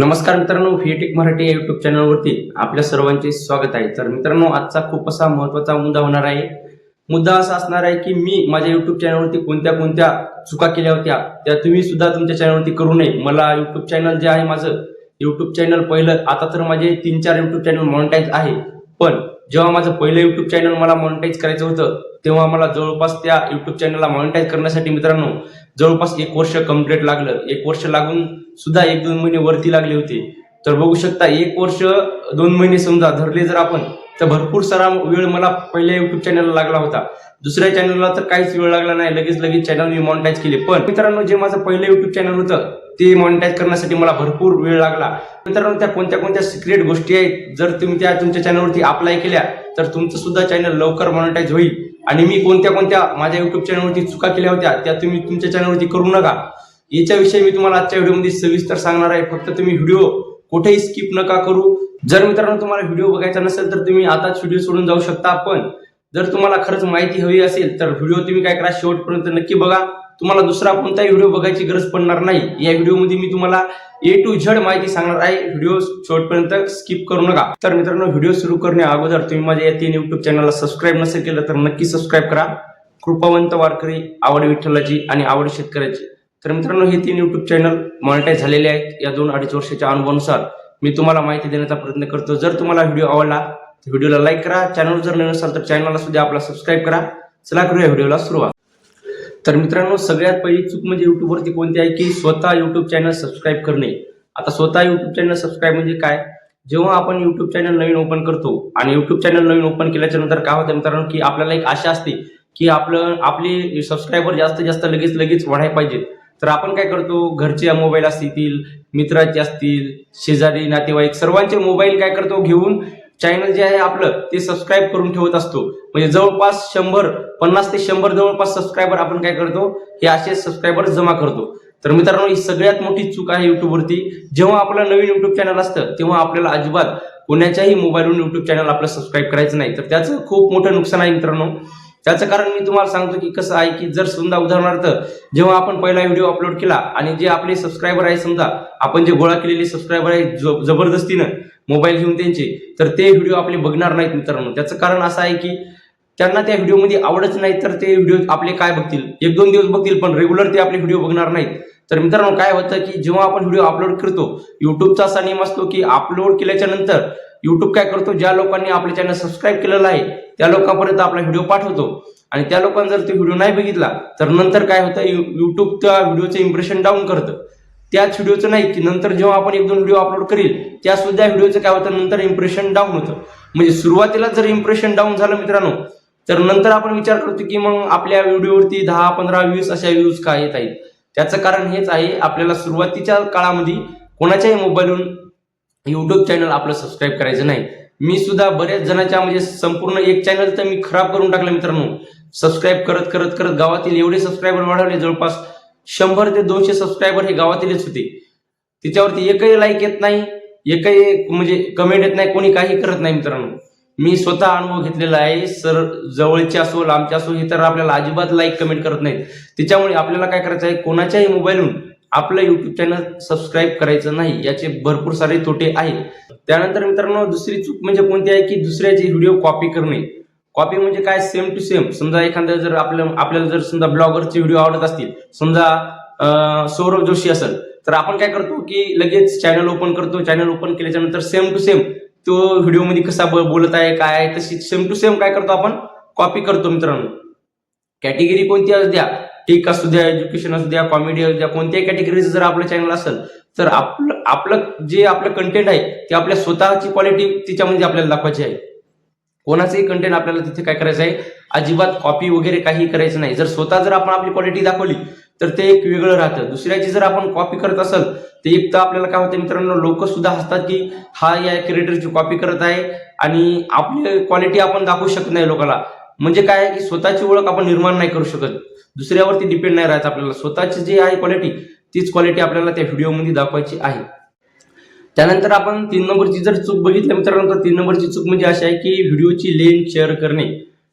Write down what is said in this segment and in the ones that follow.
नमस्कार मित्रांनो फिएटिक मराठी या युट्यूब चॅनलवरती आपल्या सर्वांचे स्वागत आहे. तर मित्रांनो आजचा खूप असा महत्त्वाचा मुद्दा होणार आहे. मुद्दा असा असणार आहे की मी माझ्या युट्यूब चॅनलवरती कोणत्या कोणत्या चुका केल्या होत्या त्या तुम्ही सुद्धा तुमच्या चॅनलवरती करू नये. मला युट्यूब चॅनल जे आहे माझं युट्यूब चॅनल पहिलं आता तर माझे तीन चार युट्यूब चॅनल मॉनिटाईज आहे. पण जेव्हा माझं पहिलं युट्यूब चॅनल मला मॉनिटाईज करायचं होतं तेव्हा मला जवळपास त्या युट्यूब चॅनलला मॉनिटाईज करण्यासाठी मित्रांनो जवळपास एक वर्ष कंप्लीट लागलं. एक वर्ष लागून सुद्धा एक दोन महिने वरती लागले होते. तर बघू शकता एक वर्ष दोन महिने समजा धरले जर आपण तर भरपूर सारा वेळ मला पहिल्या युट्यूब चॅनलला लागला होता. दुसऱ्या चॅनलला तर काहीच वेळ लागला नाही. लगेच लगेच चॅनल मी मॉनिटाईज केले. पण मित्रांनो जे माझं पहिलं युट्यूब चॅनल होतं ते मॉनिटाईज करण्यासाठी मला भरपूर वेळ लागला. मित्रांनो त्या कोणत्या कोणत्या सिक्रेट गोष्टी आहेत? जर तुम्ही त्या तुमच्या चॅनलवरती अप्लाय केल्या तर तुमचं सुद्धा चॅनल लवकर मॉनिटाईज होईल. आणि मी कोणत्या कोणत्या माझ्या युट्यूब चॅनलवरती चुका केल्या होत्या त्या तुम्ही तुमच्या चॅनलवरती करू नका. याच्याविषयी मी तुम्हाला आजच्या व्हिडिओमध्ये सविस्तर सांगणार आहे. फक्त तुम्ही व्हिडिओ कुठेही स्किप नका करू. जर मित्रांनो तुम्हाला व्हिडिओ बघायचा नसेल तर तुम्ही आताच व्हिडिओ सोडून जाऊ शकता. पण जर तुम्हाला खरंच माहिती हवी असेल तर व्हिडिओ तुम्ही काय करा शेवटपर्यंत नक्की बघा. तुम्हाला दुसरा कोणताही व्हिडिओ बघायची गरज पडणार नाही. या व्हिडिओमध्ये मी तुम्हाला ए टू झड माहिती सांगणार आहे. व्हिडिओ शेवटपर्यंत स्किप करू नका. तर मित्रांनो व्हिडिओ सुरू करण्या अगोदर तुम्ही माझ्या या तीन युट्यूब चॅनलला सबस्क्राईब नसेल केलं तर नक्की सबस्क्राईब करा. कृपावंत वारकरी आवड विठ्ठलाची आणि आवड शेतकऱ्याची. तर मित्रांनो हे तीन युट्यूब चॅनल मॉनिटाईज झालेले आहेत. या दोन अडीच वर्षाच्या अनुभवानुसार मी तुम्हाला माहिती देण्याचा प्रयत्न करतो. जर तुम्हाला व्हिडिओ आवडला तर व्हिडिओला लाईक करा. चॅनल जर नवीन असाल तर चॅनलला सुद्धा आपला सबस्क्राईब करा. चला करूया व्हिडिओला सुरुवात. तर मित्रांनो सगळ्यात पहिली चूक म्हणजे युट्यूबवरती कोणती आहे की स्वतः युट्यूब चॅनल सबस्क्राईब करणे. आता स्वतः युट्यूब चॅनल सबस्क्राईब म्हणजे काय? जेव्हा आपण युट्यूब चॅनल नवीन ओपन करतो आणि युट्यूब चॅनल नवीन ओपन केल्याच्यानंतर काय होतं मित्रांनो की आपल्याला एक आशा असते की आपलं आपले सबस्क्रायबर जास्तीत जास्त लगेच लगेच वाढायला पाहिजेत तर आपण काय करतो? घरचे मोबाईल असतील मित्राचे असतील शेजारी नातेवाईक सर्वांचे मोबाईल काय करतो? घेऊन चॅनल जे आहे आपलं ते सबस्क्राईब करून ठेवत असतो. म्हणजे जवळपास शंभर पन्नास ते शंभर जवळपास सबस्क्रायबर आपण काय करतो हे असे सबस्क्रायबर जमा करतो. तर मित्रांनो ही सगळ्यात मोठी चूक आहे युट्यूबवरती जेव्हा आपलं नवीन युट्यूब चॅनल असतं तेव्हा आपल्याला अजिबात कोणाच्याही मोबाईलवरून युट्यूब चॅनल आपलं सबस्क्राईब करायचं नाही. तर त्याचं खूप मोठं नुकसान आहे मित्रांनो. त्याचं कारण मी तुम्हाला सांगतो की कसं आहे की जर समजा उदाहरणार्थ जेव्हा आपण पहिला व्हिडिओ अपलोड केला आणि जे आपले सबस्क्रायबर आहे समजा आपण जे गोळा केलेले सबस्क्रायबर आहे जबरदस्तीनं मोबाईल घेऊन त्यांचे तर ते व्हिडिओ आपले बघणार नाहीत मित्रांनो. त्याचं कारण असं आहे की त्यांना त्या व्हिडिओमध्ये आवडच नाही तर ते व्हिडिओ आपले काय बघतील? एक दोन दिवस बघतील पण रेग्युलर ते आपले व्हिडिओ बघणार नाहीत. तर मित्रांनो काय होतं की जेव्हा आपण व्हिडिओ अपलोड करतो युट्यूबचा असा नियम असतो की अपलोड केल्याच्यानंतर युट्यूब काय करतो? ज्या लोकांनी आपले चॅनल सबस्क्राईब केलेलं आहे त्या लोकांपर्यंत आपला व्हिडिओ पाठवतो. आणि त्या लोकांनी जर ते व्हिडिओ नाही बघितला तर नंतर काय होतं? यु- युट्यूब त्या व्हिडिओचं इम्प्रेशन डाऊन करतं. त्याच व्हिडिओचं नाही की नंतर जेव्हा आपण एक दोन व्हिडिओ अपलोड करील त्या सुद्धा व्हिडिओचं काय होतं नंतर इम्प्रेशन डाऊन होतं. म्हणजे सुरुवातीला जर इम्प्रेशन डाऊन झालं मित्रांनो तर नंतर आपण विचार करतो की मग आपल्या व्हिडिओवरती दहा पंधरा वीस अशा व्ह्यूज का येत आहेत? त्याचं कारण हेच आहे आपल्याला सुरुवातीच्या काळामध्ये कोणाच्याही मोबाईलवरून युट्यूब चॅनल आपलं सबस्क्राईब करायचं नाही. मी सुद्धा बऱ्याच जणांच्या म्हणजे संपूर्ण एक चॅनल तर मी खराब करून टाकलं मित्रांनो. सबस्क्राईब करत करत करत गावातील एवढे सबस्क्रायबर वाढवले जवळपास शंभर ते दोनशे सबस्क्रायबर हे गावातीलच होते. तिच्यावरती एकही लाईक येत नाही एकही म्हणजे कमेंट येत नाही कोणी काही करत नाही मित्रांनो. मी स्वतः अनुभव घेतलेला आहे सर जवळचे असो लांबचे असो हे तर आपल्याला अजिबात लाईक कमेंट करत नाहीत. त्याच्यामुळे आपल्याला काय करायचं आहे कोणाच्याही मोबाईलहून आपलं युट्यूब चॅनल सबस्क्राईब करायचं नाही याचे भरपूर सारे तोटे आहेत. त्यानंतर मित्रांनो दुसरी चूक म्हणजे कोणती आहे की दुसऱ्याचे व्हिडिओ कॉपी करणे. कॉपी म्हणजे काय? सेम टू सेम समजा एखाद्या जर आपलं आपल्याला जर समजा ब्लॉगरचे व्हिडिओ आवडत असतील समजा सौरभ जोशी असेल तर आपण काय करतो की लगेच चॅनल ओपन करतो. चॅनल ओपन केल्याच्यानंतर सेम टू सेम तो व्हिडिओमध्ये कसा बोलत आहे काय आहे तशी सेम टू सेम काय करतो आपण? कॉपी करतो मित्रांनो. कॅटेगरी कोणती असू द्या? टेक असू द्या एज्युकेशन असू द्या कॉमेडी असू द्या कोणत्याही कॅटेगरीचं जर आपलं चॅनल असेल तर आपलं आपलं जे आपलं कंटेंट आहे ते आपल्या स्वतःची क्वालिटी तिच्यामध्ये आपल्याला दाखवायची आहे. कोणाचंही कंटेंट आपल्याला तिथे काय करायचं आहे? अजिबात कॉपी वगैरे काही करायचं नाही. जर स्वतः जर आपण आपली क्वालिटी दाखवली तर ते एक वेगळं राहतं. दुसऱ्याची जर आपण कॉपी करत असेल तर एक तर आपल्याला काय होतं मित्रांनो लोक सुद्धा हसतात की हा या क्रिएटरची कॉपी करत आहे आणि आपली क्वालिटी आपण दाखवू शकत नाही लोकांना म्हणजे काय आहे की स्वतःची ओळख आपण निर्माण नाही करू शकत. दुसऱ्यावरती डिपेंड नाही राहायचं आपल्याला. स्वतःची जी आहे क्वालिटी तीच क्वालिटी आपल्याला त्या व्हिडिओमध्ये दाखवायची आहे. त्यानंतर आपण तीन नंबरची जर चूक बघितली मित्रांनो तर तीन नंबरची चूक म्हणजे अशी आहे की व्हिडिओची लिंक शेअर करणे.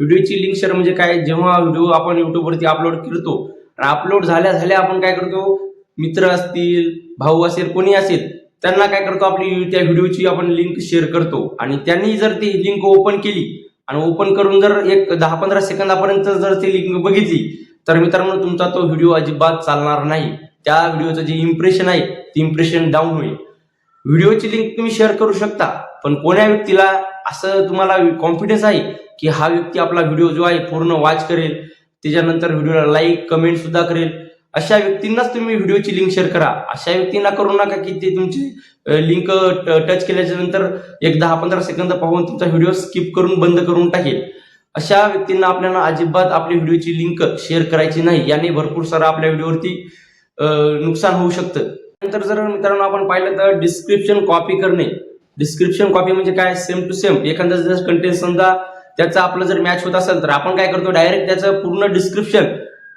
व्हिडिओची लिंक शेअर म्हणजे काय? जेव्हा व्हिडिओ आपण युट्यूबवरती अपलोड करतो आणि अपलोड झाल्या झाल्या आपण काय करतो? मित्र असतील भाऊ असेल कोणी असेल त्यांना काय करतो? आपली त्या व्हिडिओची आपण लिंक शेअर करतो. आणि त्यांनी जर ती लिंक ओपन केली आणि ओपन करून जर एक दहा पंधरा सेकंदापर्यंत जर ती लिंक बघितली तर मित्रांनो तुमचा तो व्हिडिओ अजिबात चालणार नाही. त्या व्हिडिओचं जे इम्प्रेशन आहे ते इम्प्रेशन डाऊन होईल. व्हिडिओची लिंक तुम्ही शेअर करू शकता. पण कोण्या व्यक्तीला असं तुम्हाला कॉन्फिडन्स आहे की हा व्यक्ती आपला व्हिडिओ जो आहे पूर्ण वॉच करेल त्याच्यानंतर व्हिडिओला लाईक कमेंट सुद्धा करेल. अशा व्यक्तींनाच तुम्ही व्हिडिओची लिंक शेअर करा. अशा व्यक्तींना करू नका की ते तुमची लिंक टच केल्याच्यानंतर एक दहा पंधरा सेकंद पाहून तुमचा व्हिडिओ स्किप करून बंद करून टाकेल. अशा व्यक्तींना आपल्याला अजिबात आपली व्हिडिओची लिंक शेअर करायची नाही. याने भरपूर सारा आपल्या व्हिडिओवरती नुकसान होऊ शकतं. नंतर जर मित्रांनो आपण पाहिलं तर डिस्क्रिप्शन कॉपी करणे. डिस्क्रिप्शन कॉपी म्हणजे काय? सेम टू सेम एखादा जर कंटेंट समजा त्याचा आपलं जर मॅच होत असेल तर आपण काय करतो? डायरेक्ट त्याचं पूर्ण डिस्क्रिप्शन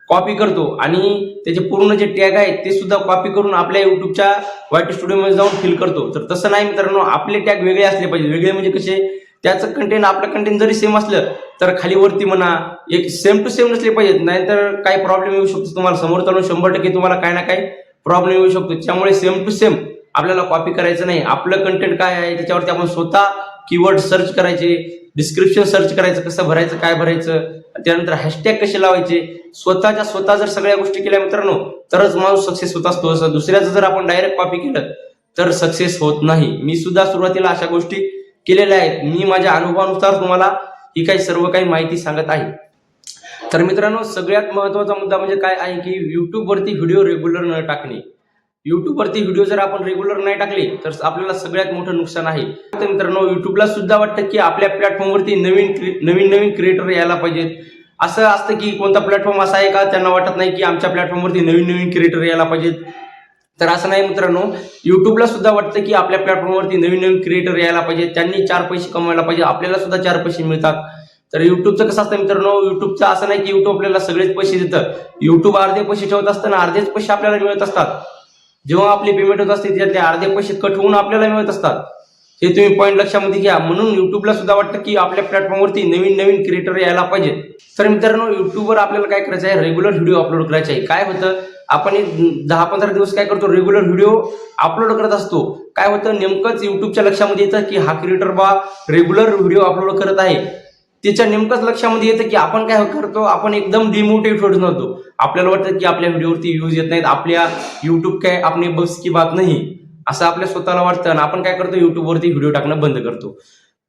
कॉपी करतो आणि त्याचे पूर्ण जे टॅग आहेत ते सुद्धा कॉपी करून आपल्या युट्यूबच्या वाईट स्टुडिओमध्ये जाऊन फिल करतो. तर तसं नाही मित्रांनो आपले टॅग वेगळे असले पाहिजे. वेगळे म्हणजे कसे? त्याचं कंटेंट आपलं कंटेंट जरी सेम असलं तर खाली वरती म्हणा एक सेम टू सेम नसले पाहिजेत. नाहीतर काही प्रॉब्लेम येऊ शकतो तुम्हाला. समोर चालून शंभर टक्के तुम्हाला काही ना काही प्रॉब्लेम येऊ शकतो. त्यामुळे सेम टू सेम आपल्याला कॉपी करायचं नाही. आपलं कंटेंट काय आहे त्याच्यावरती आपण स्वतः कीवर्ड सर्च करायचे डिस्क्रिप्शन सर्च करायचं कसं भरायचं काय भरायचं त्यानंतर हॅशटॅग कसे लावायचे स्वतःच्या स्वतः जर सगळ्या गोष्टी केल्या मित्रांनो तरच माणूस सक्सेस होत असतो. असं दुसऱ्याचं जर आपण डायरेक्ट कॉपी केलं तर सक्सेस होत नाही. मी सुद्धा सुरुवातीला अशा गोष्टी केलेल्या आहेत. मी माझ्या अनुभवानुसार तुम्हाला ही काही सर्व काही माहिती सांगत आहे. तर मित्रांनो सगळ्यात महत्त्वाचा मुद्दा म्हणजे काय आहे की YouTube वरती व्हिडिओ रेग्युलर न टाकणे. YouTube वरती व्हिडिओ जर आपण रेग्युलर नाही टाकले तर आपल्याला सगळ्यात मोठं नुकसान आहे. तर मित्रांनो युट्यूबला सुद्धा वाटतं की आपल्या प्लॅटफॉर्मवरती नवीन नवीन नवीन क्रिएटर यायला पाहिजेत. असं असतं की कोणता प्लॅटफॉर्म असा आहे का? त्यांना वाटत नाही की आमच्या प्लॅटफॉर्मवरती नवीन नवीन क्रिएटर यायला पाहिजेत. तर असं नाही मित्रांनो युट्यूबला सुद्धा वाटतं की आपल्या प्लॅटफॉर्मवरती नवीन नवीन क्रिएटर यायला पाहिजे त्यांनी चार पैसे कमवायला पाहिजे आपल्याला सुद्धा चार पैसे मिळतात. तर युट्यूबचं कसं असतं मित्रांनो? युट्यूबचं असं नाही की युट्यूब आपल्याला सगळेच पैसे देतं. युट्यूब अर्धे पैसे ठेवत असताना अर्धेच पैसे आपल्याला मिळत असतात. जेव्हा आपली पेमेंट होत असते त्यातले अर्धे पैसे कट होऊन आपल्याला मिळत असतात. हे तुम्ही पॉईंट लक्षामध्ये घ्या. म्हणून युट्यूबला सुद्धा वाटतं की आपल्या प्लॅटफॉर्मवरती नवीन नवीन क्रिएटर यायला पाहिजे. तर मित्रांनो युट्यूबवर आपल्याला काय करायचं आहे? रेग्युलर व्हिडिओ अपलोड करायचे आहे. काय होतं? आपण एक दहा पंधरा दिवस काय करतो? रेग्युलर व्हिडिओ अपलोड करत असतो. काय होतं? नेमकंच युट्यूबच्या लक्षामध्ये येतं की हा क्रिएटर बा रेग्युलर व्हिडिओ अपलोड करत आहे. तिच्या नेमकंच लक्षामध्ये येतं की आपण काय करतो आपण एकदम डिमोटिवेट होत नव्हतो. आपल्याला वाटतं की आपल्या व्हिडिओवरती व्ह्यूज येत नाहीत आपल्या युट्यूब काय आपली बस की बात नाही. असं आपल्या स्वतःला वाटतं आणि आपण काय करतो युट्यूबवरती व्हिडिओ टाकणं बंद करतो.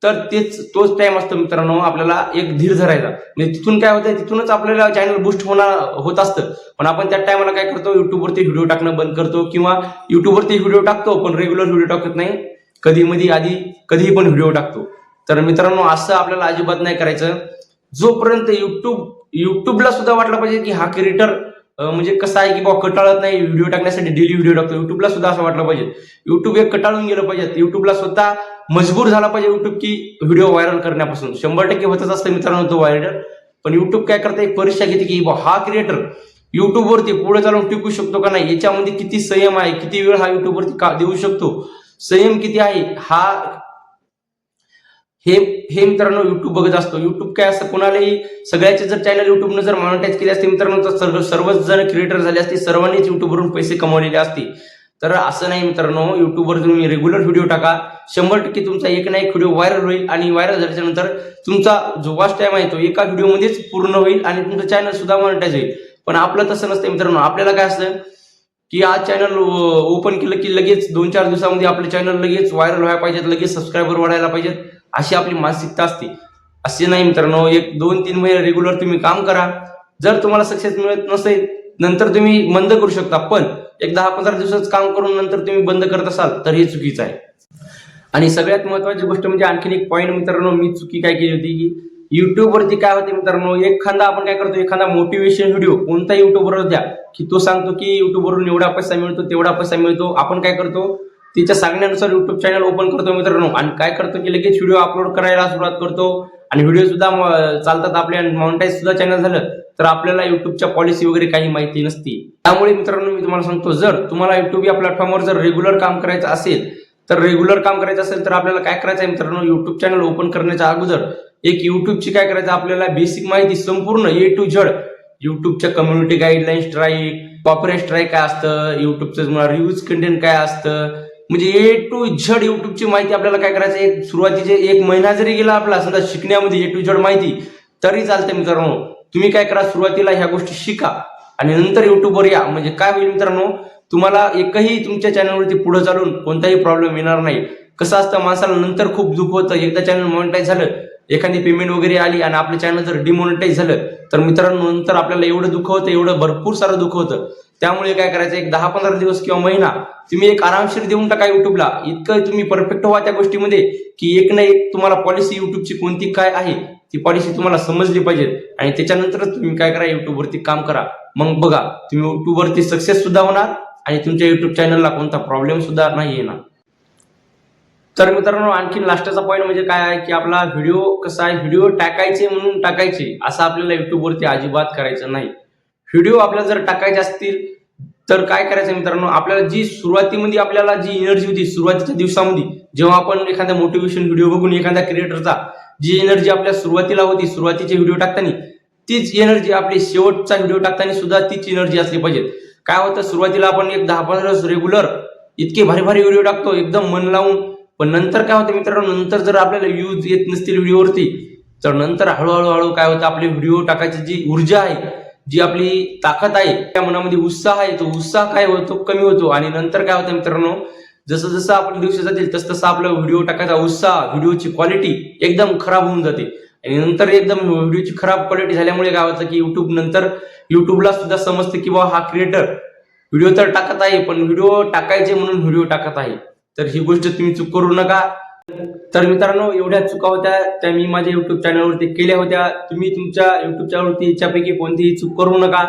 तर तेच तोच टाइम असतो मित्रांनो आपल्याला एक धीर धरायचा. म्हणजे तिथून काय होतं तिथूनच आपल्याला चॅनल बुस्ट होणार होत असतं. पण आपण त्या टायमाला काय करतो युट्यूबवरती व्हिडिओ टाकणं बंद करतो किंवा युट्यूबवरती व्हिडिओ टाकतो पण रेग्युलर व्हिडिओ टाकत नाही. कधी मध्ये आधी कधीही पण व्हिडिओ टाकतो. तर मित्रांनो असं आपल्याला अजिबात नाही करायचं. जोपर्यंत युट्यूब युट्यूबला सुद्धा वाटलं पाहिजे की हा क्रिएटर म्हणजे कसं आहे की बाबा कटाळत नाही व्हिडिओ टाकण्यासाठी डेली व्हिडिओ टाकतो युट्यूबला सुद्धा असं वाटलं पाहिजे. युट्यूब एक कटाळून गेलं पाहिजे. युट्यूबला स्वतः मजबूर झाला पाहिजे युट्यूब की व्हिडिओ व्हायरल करण्यापासून. शंभर टक्के होतच असतं मित्रांनो तो व्हायरल पण युट्यूब काय करतं? एक परीक्षा घेते की बा हा क्रिएटर युट्यूबवरती पुढे चालून टिकू शकतो का नाही? याच्यामध्ये किती संयम आहे? किती वेळ हा युट्यूबवरती का देऊ शकतो? संयम किती आहे? हा हे हे मित्रांनो युट्यूब बघत असतो. युट्यूब काय असतं? कोणालाही सगळ्याचे जर चॅनल युट्यूबनं जर मॉनिटाईज केले असते मित्रांनो तर सर्व सर्वच जण क्रिएटर झाले असते. सर्वांनीच युट्यूबवरून पैसे कमवलेले असते. तर असं नाही मित्रांनो युट्यूबवर तुम्ही रेग्युलर व्हिडिओ टाका. शंभर टक्के तुमचा एक ना एक व्हिडिओ व्हायरल होईल आणि व्हायरल झाल्याच्यानंतर तुमचा जो वॉच टाईम आहे तो एका व्हिडिओमध्येच पूर्ण होईल आणि तुमचं चॅनल सुद्धा मॉनिटाईज होईल. पण आपलं तसं नसतं मित्रांनो. आपल्याला काय असतं की आज चॅनल ओपन केलं की लगेच दोन चार दिवसामध्ये आपले चॅनल लगेच व्हायरल व्हायला पाहिजेत लगेच सबस्क्रायबर वाढायला पाहिजेत. अशी आपली मानसिकता असते. असे नाही मित्रांनो एक दोन तीन महिने रेग्युलर तुम्ही काम करा. जर तुम्हाला सक्सेस मिळत नसेल नंतर तुम्ही बंद करू शकता. पण एक दहा पंधरा दिवसाच काम करून नंतर तुम्ही बंद करत असाल तर हे चुकीचं आहे. आणि सगळ्यात महत्वाची गोष्ट म्हणजे आणखीन एक पॉईंट मित्रांनो मी चुकी काय केली होती की युट्यूबवरती काय होते मित्रांनो एखादा आपण काय करतो एखादा मोटिवेशन व्हिडिओ कोणता युट्यूबवर द्या की तो सांगतो की युट्यूबवरून एवढा पैसा मिळतो तेवढा पैसा मिळतो. आपण काय करतो तिच्या सांगण्यानुसार युट्यूब चॅनल ओपन करतो मित्रांनो. आणि काय करतो की लगेच व्हिडिओ अपलोड करायला सुरुवात करतो. आणि व्हिडिओ सुद्धा चालतात चालतात आपल्या मॉनिटाईज सुद्धा चॅनल झालं तर आपल्याला युट्यूबच्या पॉलिसी वगैरे काही माहिती नसती. त्यामुळे मित्रांनो मी तुम्हाला सांगतो जर तुम्हाला युट्यूब या प्लॅटफॉर्मवर जर रेग्युलर काम करायचं असेल तर रेग्युलर काम करायचं असेल तर आपल्याला काय करायचं आहे मित्रांनो युट्यूब चॅनल ओपन करण्याच्या अगोदर एक युट्यूबची काय करायचं आपल्याला बेसिक माहिती संपूर्ण ए टू झड युट्यूबच्या community guideline strike copyright strike काय असतं युट्यूबचं रिव्ह्यूज कंटेंट काय असतं म्हणजे ए टू झड युट्यूबची माहिती आपल्याला काय करायचं एक सुरुवातीचे एक महिना जरी गेला आपला समजा शिकण्यामध्ये ए टू झड माहिती तरी चालते मित्रांनो. तुम्ही काय करा सुरुवातीला ह्या गोष्टी शिका. आणि नंतर युट्यूबवर या. म्हणजे काय होईल मित्रांनो? तुम्हाला एकही तुमच्या चॅनलवरती पुढे चालून कोणताही प्रॉब्लेम येणार नाही. कसं असतं माणसाला नंतर खूप दुःख होतं. एकदा चॅनल मॉनिटाईज झालं एखादी पेमेंट वगैरे आली आणि आपलं चॅनल जर डिमोनिटाईज झालं तर मित्रांनो नंतर आपल्याला एवढं दुःख होतं एवढं भरपूर सारं दुःख होतं. त्यामुळे काय करायचं एक दहा पंधरा दिवस किंवा महिना तुम्ही एक आरामशीर देऊन टाका युट्यूबला इतकं तुम्ही परफेक्ट व्हा त्या गोष्टीमध्ये की एक ना एक तुम्हाला पॉलिसी युट्यूबची कोणती काय आहे ती पॉलिसी तुम्हाला समजली पाहिजे. आणि त्याच्यानंतरच तुम्ही काय करा युट्यूबवरती काम करा. मग बघा तुम्ही युट्यूबवरती सक्सेस सुद्धा होणार आणि तुमच्या युट्यूब चॅनलला कोणता प्रॉब्लेम सुद्धा नाही येणार. तर मित्रांनो आणखी लास्टचा पॉईंट म्हणजे काय आहे की आपला व्हिडिओ कसा आहे? व्हिडिओ टाकायचे म्हणून टाकायचे असं आपल्याला युट्यूबवरती अजिबात करायचं नाही. व्हिडिओ आपल्याला जर टाकायचे असतील तर काय करायचं मित्रांनो? आपल्याला जी सुरुवातीमध्ये आपल्याला जी एनर्जी होती सुरुवातीच्या दिवसामध्ये जेव्हा आपण एखादा मोटिवेशन व्हिडिओ बघून एखाद्या क्रिएटरचा जी एनर्जी आपल्या सुरुवातीला होती सुरुवातीचे व्हिडिओ टाकताना तीच एनर्जी आपली शेवटचा व्हिडिओ टाकताना सुद्धा तीच एनर्जी असली पाहिजे काय होतं? सुरुवातीला आपण एक दहा पंधरा रेग्युलर इतके भारी भारी व्हिडिओ टाकतो एकदम मन लावून पण नंतर काय होतं मित्रांनो नंतर जर आपल्याला व्ह्यूज येत नसतील व्हिडिओवरती तर नंतर हळूहळू हळू काय होतं आपले व्हिडिओ टाकायची जी ऊर्जा आहे जी आपली ताकद आहे त्या मनामध्ये उत्साह आहे तो उत्साह काय होतो कमी होतो. आणि नंतर काय होतं मित्रांनो जसं जसं आपण दिवशी जातील तसं तसं आपला व्हिडिओ टाकायचा उत्साह व्हिडिओची क्वालिटी एकदम खराब होऊन जाते. आणि नंतर एकदम व्हिडिओची खराब क्वालिटी झाल्यामुळे काय होतं की युट्यूब नंतर युट्यूबला सुद्धा समजतं की बाबा हा क्रिएटर व्हिडिओ तर टाकत आहे पण व्हिडिओ टाकायचे म्हणून व्हिडिओ टाकत आहे. तर ही गोष्ट तुम्ही चूक करू नका. तर मित्रांनो एवढ्या चुका होत्या त्या मी माझ्या युट्यूब चॅनलवरती केल्या होत्या. तुम्ही तुमच्या युट्यूब चॅनलवरती याच्यापैकी कोणतीही चूक करू नका.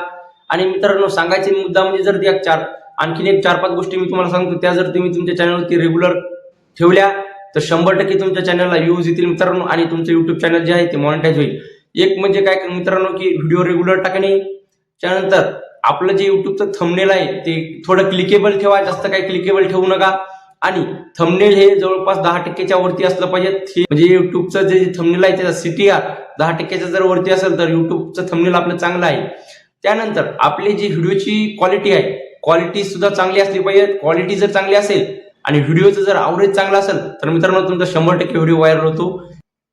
आणि मित्रांनो सांगायचे मुद्दा म्हणजे जर त्या चार आणखीन एक चार पाच गोष्टी मी तुम्हाला सांगतो त्या जर तुम्ही तुमच्या चॅनलवरती रेग्युलर ठेवल्या तर शंभर टक्के तुमच्या चॅनलला व्ह्यूज येतील मित्रांनो आणि तुमचं युट्यूब चॅनल जे आहे ते मॉनिटाईज होईल. एक म्हणजे काय मित्रांनो की व्हिडिओ रेग्युलर टाकणे. त्यानंतर आपलं जे युट्यूबचं थंबनेल आहे ते थोडं क्लिकेबल ठेवा जास्त काही क्लिकेबल ठेवू नका. आणि थंबनेल हे जवळपास दहा टक्क्याच्या वरती असलं पाहिजे म्हणजे युट्यूबचं जे थंबनेल आहे त्याचा सीटीआर दहा टक्क्याच्या जर वरती असेल तर युट्यूबचं थंबनेल आपलं चांगलं आहे. त्यानंतर आपली जी व्हिडिओची क्वालिटी आहे क्वालिटी सुद्धा चांगली असली पाहिजे क्वालिटी जर चांगली असेल आणि व्हिडिओचं जर आवरेज चांगला असेल तर मित्रांनो तुमचा शंभर टक्के व्हिडिओ व्हायरल होतो.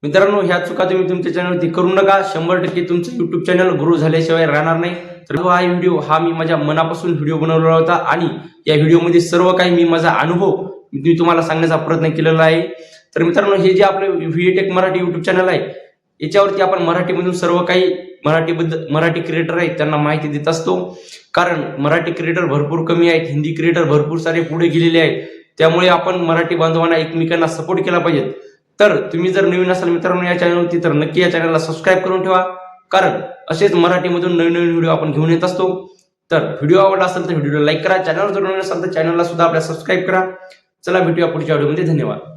मित्रांनो ह्या चुका तुम्ही तुमच्या चॅनलवरती करू नका. शंभर टक्के तुमचं युट्यूब चॅनल ग्रो झाल्याशिवाय राहणार नाही. तर हा व्हिडिओ हा मी माझ्या मनापासून व्हिडिओ बनवलेला होता आणि या व्हिडिओमध्ये सर्व काही मी माझा अनुभव मी तुम्हाला सांगण्याचा प्रयत्न केलेला आहे. तर मित्रांनो हे जे आपलं व्हीटेक मराठी युट्यूब चॅनल आहे याच्यावरती आपण मराठीमधून सर्व काही मराठीबद्दल मराठी क्रिएटर आहेत त्यांना माहिती देत असतो. कारण मराठी क्रिएटर भरपूर कमी आहेत हिंदी क्रिएटर भरपूर सारे पुढे गेलेले आहेत. त्यामुळे आपण मराठी बांधवांना एकमेकांना सपोर्ट केला पाहिजे. तर तुम्ही जर नवीन असाल मित्रांनो या चॅनलवरती तर नक्की या चॅनलला सबस्क्राईब करून ठेवा. कारण असेच मराठीमधून नवीन नवीन व्हिडिओ आपण घेऊन येत असतो. तर व्हिडिओ आवडला असेल तर व्हिडिओला लाईक करा. चॅनलवर जर नवीन असाल तर चॅनलला सुद्धा आपल्या सबस्क्राईब करा. चला भेटूया पुढच्या व्हिडिओमध्ये. धन्यवाद.